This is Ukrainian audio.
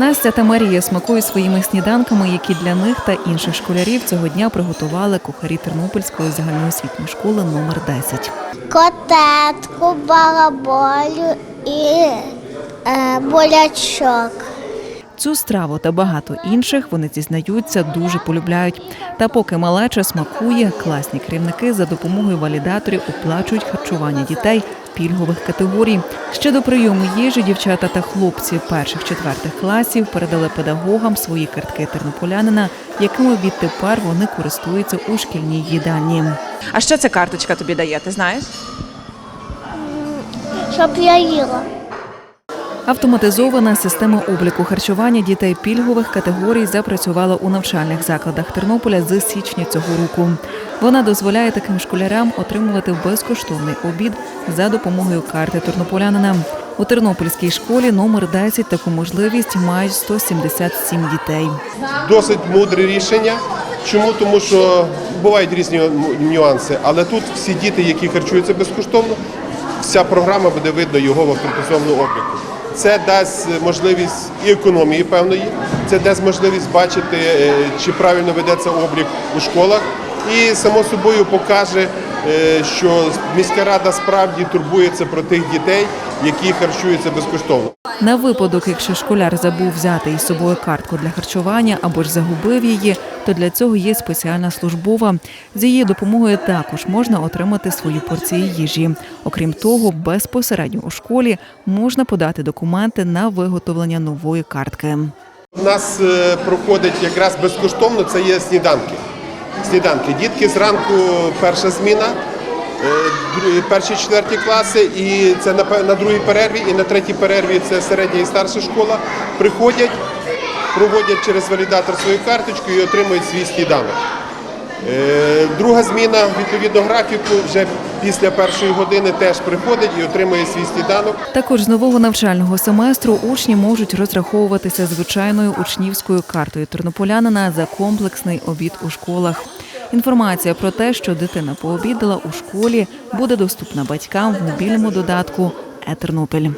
Настя та Марія смакують своїми сніданками, які для них та інших школярів цього дня приготували кухарі Тернопільської загальноосвітньої школи номер 10. Котетку, бараболю і е, бурячок. Цю страву та багато інших вони зізнаються дуже полюбляють. Та поки малеча смакує, класні керівники за допомогою валідаторів оплачують харчування дітей пільгових категорій. Ще до прийому їжі дівчата та хлопці перших четвертих класів передали педагогам свої картки тернополянина, якими відтепер вони користуються у шкільній їдальні. А що ця карточка тобі дає? Ти знаєш? Щоб я їла. Автоматизована система обліку харчування дітей пільгових категорій запрацювала у навчальних закладах Тернополя з січня цього року. Вона дозволяє таким школярам отримувати безкоштовний обід за допомогою карти тернополянина. У Тернопільській школі номер 10 таку можливість мають 177 дітей. досить мудре рішення. Чому? Тому що бувають різні нюанси, але тут всі діти, які харчуються безкоштовно, вся програма буде видно його в автоматизованому обліку. Це дасть можливість і економії певної, це дасть можливість бачити, е, чи правильно ведеться облік у школах, і само собою покаже, що міська рада справді турбується про тих дітей, які харчуються безкоштовно. На випадок, якщо школяр забув взяти із собою картку для харчування або ж загубив її, то для цього є спеціальна службова. З її допомогою також можна отримати свої порції їжі. Окрім того, безпосередньо у школі можна подати документи на виготовлення нової картки. У нас е, проходить якраз безкоштовно, це є сніданки. Сніданки. Дітки зранку перша зміна, е, перші четверті класи, і це на, на другій перерві, і на третій перерві це середня і старша школа. Приходять, проводять через валідатор свою карточку і отримують свій сніданок. Е, Друга зміна відповідно графіку вже після першої години теж приходить і отримує свій сніданок. Також з нового навчального семестру учні можуть розраховуватися звичайною учнівською картою тернополянина за комплексний обід у школах. Інформація про те, що дитина пообідала у школі, буде доступна батькам в мобільному додатку «Е-Тернопіль».